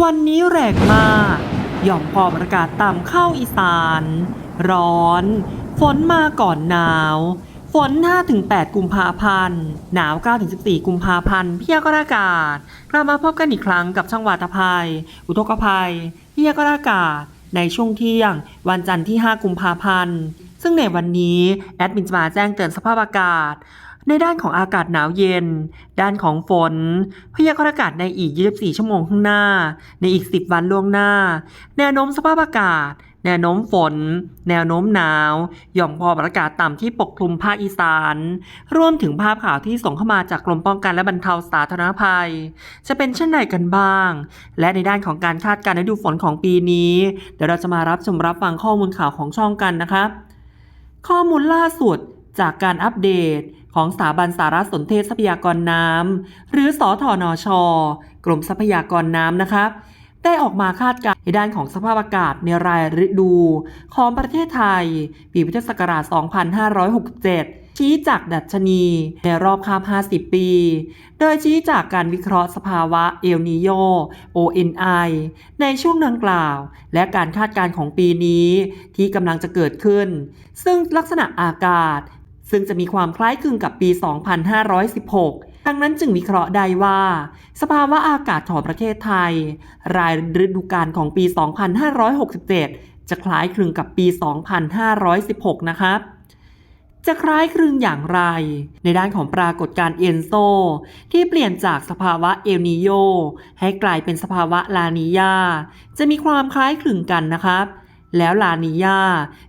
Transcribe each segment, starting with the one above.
วันนี้แรงมากหย่อมความอากาศต่ำเข้าอีสาน ร้อน ฝนมาก่อนหนาว ฝน 5-8 กุมภาพันธ์ หนาว 9-14 กุมภาพันธ์พยากรณ์อากาศ กลับมาพบกันอีกครั้งกับช่างวาตภัย อุทกภัยพยากรณ์อากาศ ในช่วงเที่ยง วันจันทร์ที่ 5 กุมภาพันธ์ ซึ่งในวันนี้ แอดมินจะมาแจ้งเตือนสภาพอากาศ ในด้านของอากาศหนาวเย็น ด้านของฝน พยากรณ์อากาศในอีก 24 ชั่วโมงข้างหน้า ในอีก 10 วันล่วงหน้า แนวโน้มสภาพอากาศ แนวโน้มฝน แนวโน้มหนาวหย่อมความกดอากาศต่ำที่ปกคลุมภาคอีสาน รวมถึงภาพข่าวที่ส่งเข้ามาจากกรมป้องกันและบรรเทาสาธารณภัย จะเป็นเช่นไรกันบ้าง และในด้านของการคาดการณ์ฤดูฝนของปีนี้ เดี๋ยวเราจะมารับชมรับฟังข้อมูลข่าวของช่องกันนะครับ ข้อมูลล่าสุดจากการอัปเดต ของสถาบันสารสนเทศทรัพยากรน้ำหรือสอทอนชกรมทรัพยากรน้ำนะครับได้ออกมาคาดการณ์ในด้านของสภาพอากาศในรายฤดู ของประเทศไทย ปีพุทธศักราช 2567 ชี้จากดัชนี ในรอบข้าม50 ปี โดยชี้จากการวิเคราะห์สภาวะเอลนิโย ONI ในช่วงดังกล่าว และการคาดการณ์ของปีนี้ที่กำลังจะเกิดขึ้น ซึ่งลักษณะอากาศ ซึ่งจะมีความคล้ายคลึงกับปี 2516 ดังนั้นจึงวิเคราะห์ได้ว่า สภาวะอากาศของประเทศไทย รายฤดูกาลของปี 2567 จะคล้ายคลึงกับปี 2516 นะครับจะคล้ายคลึงอย่างไร ในด้านของปรากฏการณ์เอนโซ ที่เปลี่ยนจากสภาวะเอลนิโยให้กลายเป็นสภาวะลานียาจะมีความคล้ายคลึงกันนะครับ แล้วลานียา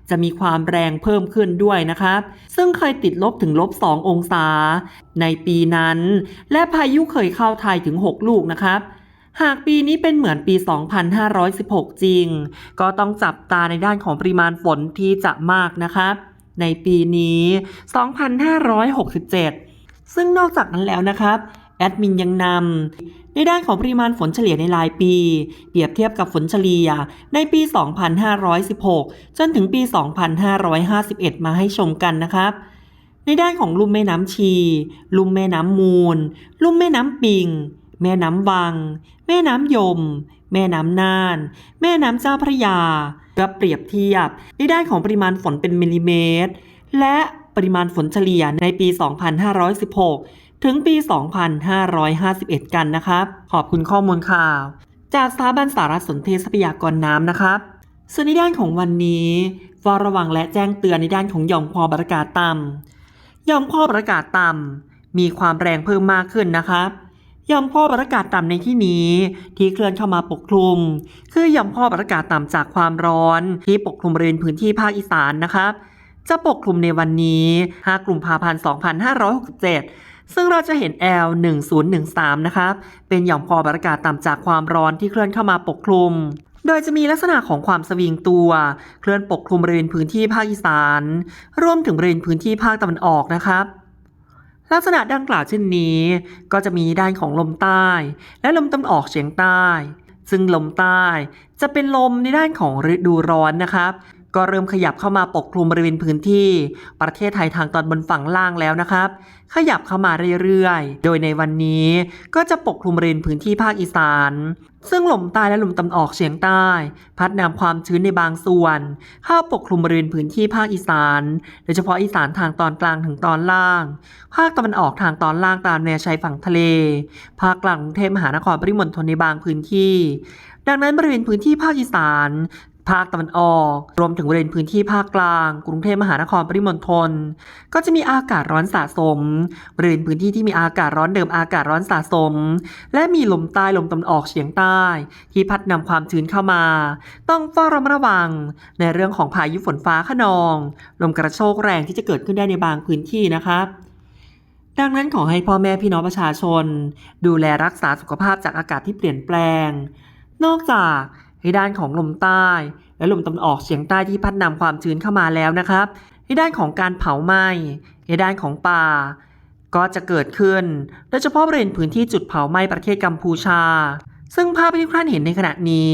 จะมีความแรงเพิ่มขึ้นด้วยนะครับ ซึ่งเคยติดลบถึงลบ 2 องศา ในปีนั้น และพายุเคยเข้าไทยถึง 6 ลูกนะครับหากปีนี้เป็นเหมือนปี 2516 จริง ก็ต้องจับตาในด้านของปริมาณฝนที่จะมากนะครับ ในปีนี้ 2567 ซึ่งนอกจากนั้นแล้วนะครับ แอดมินยังนำ ในด้านของปริมาณฝนเฉลี่ยในรายปี เปรียบเทียบกับฝนเฉลี่ยในปี 2516 จนถึงปี 2551 มาให้ชมกันนะครับในด้านของลุ่มแม่น้ำชี ลุ่มแม่น้ำมูล ลุ่มแม่น้ำปิง แม่น้ำวัง แม่น้ำยม แม่น้ำน่าน แม่น้ำเจ้าพระยาก็เปรียบเทียบในด้านของปริมาณฝนเป็นมิลลิเมตร และปริมาณฝนเฉลี่ยในปี 2516 ถึงปี 2551 กันนะครับ ขอบคุณข้อมูลข่าว จากสถาบันสารสนเทศทรัพยากรน้ำนะครับ ส่วนในด้านของวันนี้เฝ้าระวังและแจ้งเตือนในด้านของหย่อมความกดอากาศต่ำหย่อมความกดอากาศต่ำมีความแรงเพิ่มมากขึ้นนะครับหย่อมความกดอากาศต่ำในที่นี้ ที่เคลื่อนเข้ามาปกคลุม คือหย่อมความกดอากาศต่ำจากความร้อน ที่ปกคลุมบริเวณพื้นที่ภาคอีสานนะครับ จะปกคลุมในวันนี้ 5 กลุ่มภาพันธ์ 2567 ซึ่งเราจะเห็น L 1013นะครับเป็นหย่อมความกดอากาศต่ำจากความร้อนที่เคลื่อนเข้ามาปกคลุม โดยจะมีลักษณะของความสวิงตัว เคลื่อนปกคลุมบริเวณพื้นที่ภาคอีสานรวมถึงบริเวณพื้นที่ภาคตะวันออกนะครับลักษณะดังกล่าวเช่นนี้ ก็จะมีด้านของลมใต้ และลมตะวันออกเฉียงใต้ ซึ่งลมใต้จะเป็นลมในด้านของฤดูร้อนนะครับ ก็เริ่มขยับเข้ามาปกคลุมบริเวณพื้นที่ ประเทศไทยทางตอนบนฝั่งล่างแล้วนะครับ ขยับเข้ามาเรื่อยๆ โดยในวันนี้ก็จะปกคลุมบริเวณพื้นที่ภาคอีสาน ซึ่งลมใต้และลมตะวันออกเฉียงใต้ พัดนำความชื้นในบางส่วน เข้าปกคลุมบริเวณพื้นที่ภาคอีสาน โดยเฉพาะอีสานทางตอนกลางถึงตอนล่าง ภาคตะวันออกทางตอนล่างตามแนวชายฝั่งทะเล ภาคกลางกรุงเทพมหานครปริมณฑลในบางพื้นที่ดังนั้นบริเวณพื้นที่ภาคอีสาน ภาคตะวันออก รวมถึงบริเวณพื้นที่ภาคกลาง กรุงเทพมหานครปริมณฑลก็จะมีอากาศร้อนสะสม บริเวณพื้นที่ที่มีอากาศร้อนเดิมอากาศร้อนสะสม และมีลมใต้ลมตะวันออกเฉียงใต้ ที่พัดนำความชื้นเข้ามา ต้องเฝ้าระมัดระวัง ในเรื่องของพายุฝนฟ้าขนอง ลมกระโชกแรงที่จะเกิดขึ้นได้ในบางพื้นที่นะครับดังนั้นขอให้พ่อแม่พี่น้องประชาชน ดูแลรักษาสุขภาพจากอากาศที่เปลี่ยนแปลง นอกจาก ในด้านของลมใต้ และลมตะวันออกเฉียงใต้ที่พัดนำความชื้นเข้ามาแล้วนะครับในด้านของการเผาไหม้ในด้านของป่า ก็จะเกิดขึ้น โดยเฉพาะบริเวณพื้นที่จุดเผาไหม้ประเทศกัมพูชา ซึ่งภาพที่ทุกท่านเห็นในขณะนี้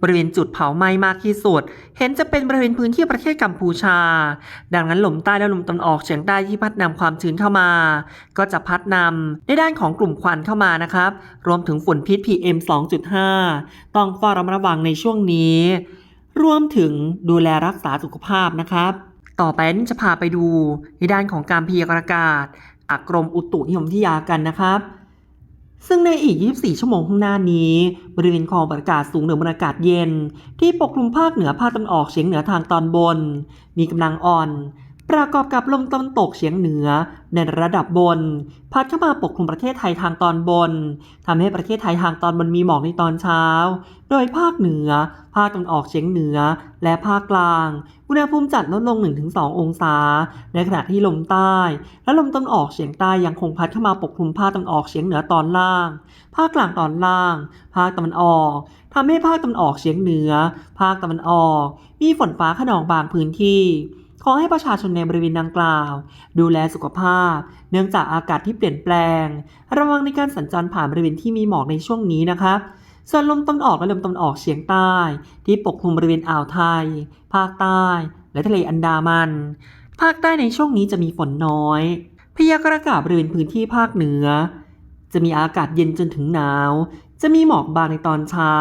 บริเวณจุดเผาไหม้มากที่สุด เห็นจะเป็นบริเวณพื้นที่ประเทศกัมพูชา ดังนั้นลมใต้และลมตะวันออกเฉียงใต้ที่พัดนำความชื้นเข้ามา ก็จะพัดนำในด้านของกลุ่มควันเข้ามานะครับ รวมถึงฝุ่นพิษ PM 2.5 ต้องเฝ้าระมัดระวังในช่วงนี้ รวมถึงดูแลรักษาสุขภาพนะครับ ต่อไปนี่จะพาไปดูในด้านของการพยากรณ์อากาศจากกรมอุตุนิยมวิทยากันนะครับ ซึ่งในอีก 24 ชั่วโมงข้างหน้านี้ บริเวณความกดอากาศสูงเหนือบรรยากาศเย็น ที่ปกคลุมภาคเหนือภาคตะวันออกเฉียงเหนือทางตอนบน มีกำลังอ่อน ประกอบกับลมตะวันตกเฉียงเหนือในระดับบน พัดเข้ามาปกคลุมประเทศไทยทางตอนบนทำให้ประเทศไทยทางตอนบนมีหมอกในตอนเช้า โดยภาคเหนือ ภาคตะวันออกเฉียงเหนือ และภาคกลาง อุณหภูมิจัดลดลง 1-2 องศา ในขณะที่ลมใต้ และลมตะวันออกเฉียงใต้ยังคงพัดเข้ามาปกคลุมภาคตะวันออกเฉียงเหนือตอนล่าง ภาคกลางตอนล่าง ภาคตะวันออกทำให้ภาคตะวันออกเฉียงเหนือ ภาคตะวันออก มีฝนฟ้าขนองบางพื้นที่ ขอให้ประชาชนในบริเวณดังกล่าว ดูแลสุขภาพ เนื่องจากอากาศที่เปลี่ยนแปลง ระวังในการสัญจรผ่านบริเวณที่มีหมอกในช่วงนี้นะครับส่วนลมตะวันออกและลมตะวันออกเฉียงใต้ ที่ปกคลุมบริเวณอ่าวไทย ภาคใต้ และทะเลอันดามัน ภาคใต้ในช่วงนี้จะมีฝนน้อย พยากรณ์อากาศบริเวณพื้นที่ภาคเหนือ จะมีอากาศเย็นจนถึงหนาว จะมีหมอกบางในตอนเช้า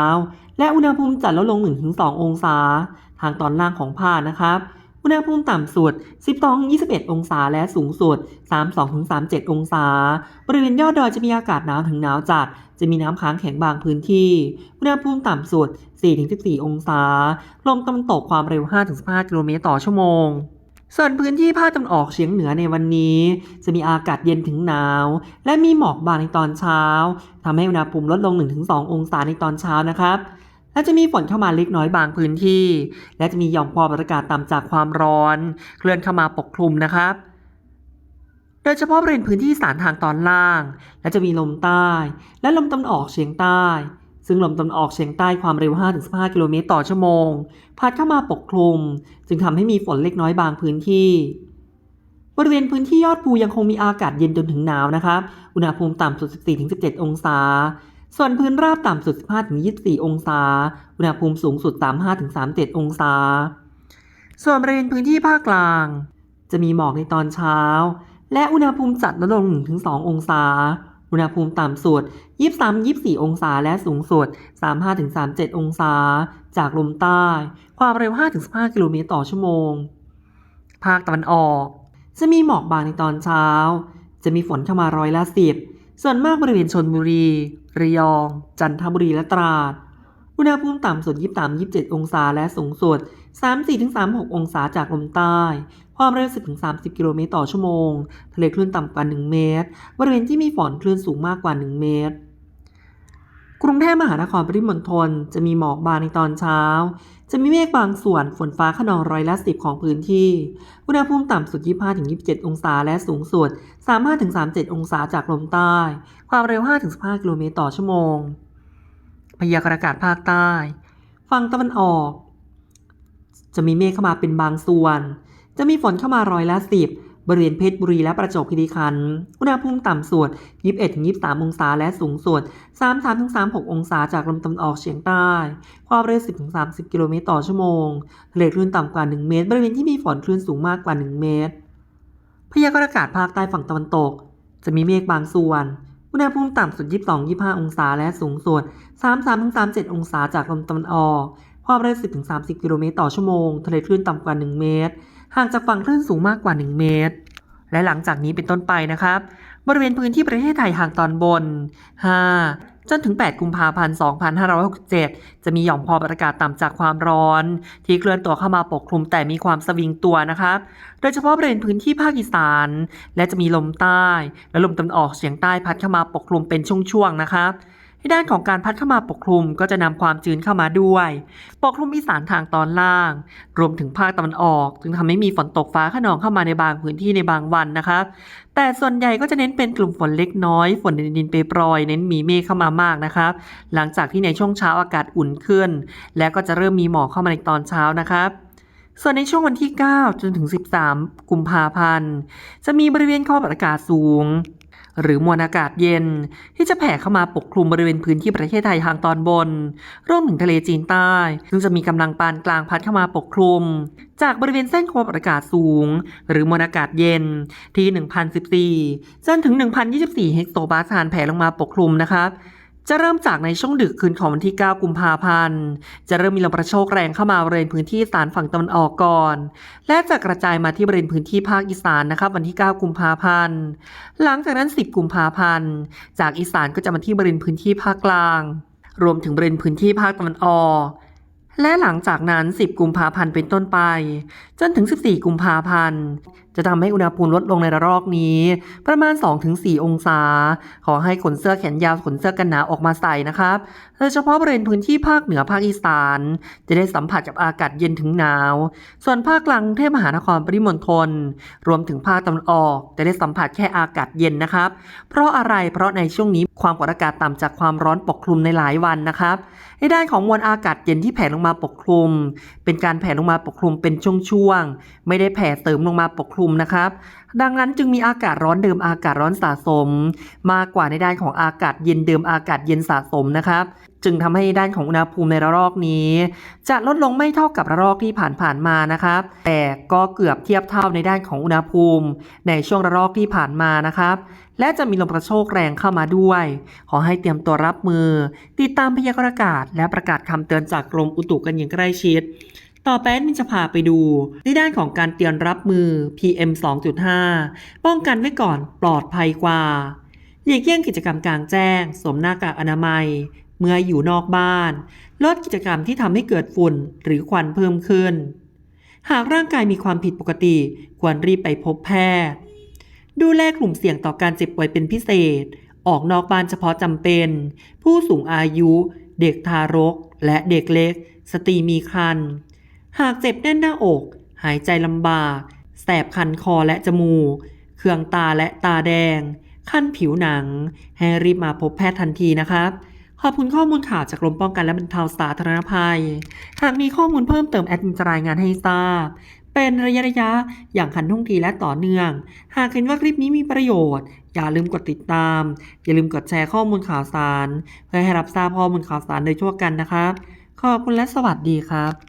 และอุณหภูมิจัดลดลง 1-2 องศา ทางตอนล่างของภาคนะครับ อุณหภูมิต่ำสุด 12-21 องศา และสูงสุด 32-37 องศา บริเวณยอดดอยจะมีอากาศหนาวถึงหนาวจัด จะมีน้ำค้างแข็งบางพื้นที่ อุณหภูมิต่ำสุด 4-14 องศา ลมตะวันตกความเร็ว 5-15 กิโลเมตรต่อชั่วโมงส่วนพื้นที่ภาคตะวันออกเฉียงเหนือในวันนี้ จะมีอากาศเย็นถึงหนาว และมีหมอกบางในตอนเช้าทำให้อุณหภูมิลดลง 1-2 องศาในตอนเช้านะครับ และจะมีฝนเข้ามาเล็กน้อยบางพื้นที่ และจะมีหย่อมความอากาศต่ำจากความร้อน เคลื่อนเข้ามาปกคลุมนะครับ โดยเฉพาะบริเวณพื้นที่สานทางตอนล่าง และจะมีลมใต้ และลมตะวันออกเฉียงใต้ ซึ่งลมตะวันออกเฉียงใต้ความเร็ว 5-15 กิโลเมตรต่อชั่วโมง พัดเข้ามาปกคลุม จึงทำให้มีฝนเล็กน้อยบางพื้นที่บริเวณพื้นที่ยอดภูยังคงมีอากาศเย็นจนถึงหนาวนะครับ อุณหภูมิต่ำสุด 14-17 องศา ส่วนพื้นราบต่ำสุด 15-24 องศา อุณหภูมิสูงสุด 35-37 องศา ส่วนบริเวณพื้นที่ภาคกลาง จะมีหมอกในตอนเช้า และอุณหภูมิจัดลดลง 1-2 องศา อุณหภูมิต่ำสุด 23-24 องศา และสูงสุด 35-37 องศา จากลมใต้ ความเร็ว 5-15 กิโลเมตรต่อชั่วโมง ภาคตะวันออก จะมีหมอกบางในตอนเช้า จะมีฝนเข้ามาร้อยละสิบส่วนมากบริเวณชนบุรี ระยอง จันทบุรีและตราด อุณหภูมิต่ำสุด 23-27 องศาและสูงสุด 34-36 องศาจากลมใต้ ความเร็ว10-30 กิโลเมตรต่อชั่วโมง ทะเลคลื่นต่ำกว่า 1 เมตร บริเวณที่มีฝนคลื่นสูงมากกว่า 1 เมตร กรุงเทพมหานครปริมณฑลจะมีหมอกบางในตอนเช้า จะมีเมฆบางส่วนฝนฟ้าขนองร้อยละสิบของพื้นที่ อุณหภูมิต่ำสุด 25-27 องศาและสูงสุด 35-37 องศาจากลมใต้ ความเร็ว 5-15 กิโลเมตรต่อชั่วโมง พยากรณ์อากาศภาคใต้ ฝั่งตะวันออก จะมีเมฆเข้ามาเป็นบางส่วน จะมีฝนเข้ามาร้อยละสิบ บริเวณเพชรบุรีและประจวบคีรีขันธ์อุณหภูมิต่ำสุด 21-23 องศาและสูงสุด 33-36 องศาจากลมตะวันออกเฉียงใต้ ความเร็ว 10-30 กิโลเมตรต่อชั่วโมงทะเลคลื่นต่ำกว่า 1 เมตร บริเวณที่มีฝนคลื่นสูงมากกว่า 1 เมตร พยากรณ์อากาศภาคใต้ฝั่งตะวันตก จะมีเมฆบางส่วนอุณหภูมิต่ำสุด 22-25 องศาและสูงสุด 33-37 องศาจากลมตะวันออก ความเร็ว 10-30 กิโลเมตรต่อชั่วโมง ทะเลคลื่นต่ำกว่า 1 เมตร ห่างจากฝั่งคลื่นสูงมากกว่า 1 เมตร และหลังจากนี้เป็นต้นไปนะครับ บริเวณพื้นที่ประเทศไทยทางตอนบน 5 จนถึง 8 กุมภาพันธ์ 2567 จะมีหย่อมความกดอากาศต่ำจากความร้อน ที่เคลื่อนตัวเข้ามาปกคลุมแต่มีความสวิงตัวนะครับ โดยเฉพาะบริเวณพื้นที่ภาคอีสาน และจะมีลมใต้ และลมตะวันออกเฉียงใต้พัดเข้ามาปกคลุมเป็นช่วงๆนะครับ ในด้านของการพัดเข้ามาปกคลุมก็จะนำความชื้นเข้ามาด้วย ปกคลุมอีสานทางตอนล่าง รวมถึงภาคตะวันออก จึงทำให้มีฝนตกฟ้าขนองเข้ามาในบางพื้นที่ในบางวันนะครับ แต่ส่วนใหญ่ก็จะเน้นเป็นกลุ่มฝนเล็กน้อย ฝนในดินเปรยปรอย เน้นมีเมฆเข้ามามากนะครับ หลังจากที่ในช่วงเช้าอากาศอุ่นขึ้น และก็จะเริ่มมีหมอกเข้ามาในตอนเช้านะครับส่วนในช่วงวันที่ 9 จนถึง 13 กุมภาพันธ์ จะมีบริเวณความกดอากาศสูง หรือมวลอากาศเย็น ที่จะแผ่เข้ามาปกคลุมบริเวณพื้นที่ประเทศไทยทางตอนบนรวมถึงทะเลจีนใต้ ซึ่งจะมีกำลังปานกลางพัดเข้ามาปกคลุม จากบริเวณเส้นความกดอากาศสูง หรือมวลอากาศเย็นที่ 1,014จนถึง 1,024 เฮกโตปาสคาลแผ่ลงมาปกคลุมนะครับ จะเริ่มจากในช่วงดึกคืนของวันที่ 9 กุมภาพันธ์ จะเริ่มมีลมกระโชกแรงเข้ามาบริเวณพื้นที่อีสานฝั่งตะวันออกก่อน และจะกระจายมาที่บริเวณพื้นที่ภาคอีสานนะครับวันที่ 9 กุมภาพันธ์ หลังจากนั้น 10 กุมภาพันธ์ จากอีสานก็จะมาที่บริเวณพื้นที่ภาคกลาง รวมถึงบริเวณพื้นที่ภาคตะวันออกและหลังจากนั้น 10 กุมภาพันธ์เป็นต้นไป จนถึง 14 กุมภาพันธ์จะทำให้อุณหภูมิลดลงในระลอกนี้ ประมาณ 2-4 องศา ขอให้ขนเสื้อแขนยาวขนเสื้อกันหนาวออกมาใส่นะครับโดยเฉพาะบริเวณพื้นที่ภาคเหนือภาคอีสาน จะได้สัมผัสกับอากาศเย็นถึงหนาว ส่วนภาคกลางเทพมหานครปริมณฑลรวมถึงภาคตะวันออก จะได้สัมผัสแค่อากาศเย็นนะครับ เพราะอะไรเพราะในช่วงนี้ความกดอากาศต่ำจากความร้อนปกคลุมในหลายวันนะครับในด้านของมวลอากาศเย็นที่แผ่ลงมาปกคลุม เป็นการแผ่ลงมาปกคลุมเป็นช่วงๆไม่ได้แผ่เสริมลงมาปกคลุมนะครับ ดังนั้นจึงมีอากาศร้อนเดิมอากาศร้อนสะสม มากกว่าในด้านของอากาศเย็นเดิมอากาศเย็นสะสมนะครับ จึงทำให้ด้านของอุณหภูมิในระลอกนี้ จะลดลงไม่เท่ากับระลอกที่ผ่านๆมานะครับ แต่ก็เกือบเทียบเท่าในด้านของอุณหภูมิ ในช่วงระลอกที่ผ่านมานะครับ และจะมีลมกระโชกแรงเข้ามาด้วย ขอให้เตรียมตัวรับมือ ติดตามพยากรณ์อากาศ และประกาศคำเตือนจากกรมอุตุกันอย่างใกล้ชิด ต่อไปแอดมินจะพาไปดู ในด้านของการเตรียมรับมือ PM 2.5 ป้องกันไว้ก่อนปลอดภัยกว่าหลีกเลี่ยงกิจกรรมกลางแจ้งสวมหน้ากากอนามัย เมื่ออยู่นอกบ้าน ลดกิจกรรมที่ทำให้เกิดฝุ่นหรือควันเพิ่มขึ้น หากร่างกายมีความผิดปกติ ควรรีบไปพบแพทย์ ดูแลกลุ่มเสี่ยงต่อการเจ็บป่วยเป็นพิเศษ ออกนอกบ้านเฉพาะจำเป็น ผู้สูงอายุ เด็กทารก และเด็กเล็ก สตรีมีครรภ์ หากเจ็บแน่นหน้าอก หายใจลำบาก แสบคันคอและจมูก เคืองตาและตาแดง คันผิวหนัง ให้รีบมาพบแพทย์ทันทีนะครับ ขอบคุณข้อมูลข่าวจากกรมป้องกันและบรรเทาสาธารณภัย หากมีข้อมูลเพิ่มเติมแอดมินจะรายงานให้ทราบเป็นระยะระยะๆอย่างขันท่องทีและต่อเนื่อง หากเห็นว่าคลิปนี้มีประโยชน์ อย่าลืมกดติดตาม อย่าลืมกดแชร์ข้อมูลข่าวสาร เพื่อให้รับทราบข้อมูลข่าวสารโดยทั่วกันนะครับ ขอบคุณและสวัสดีครับ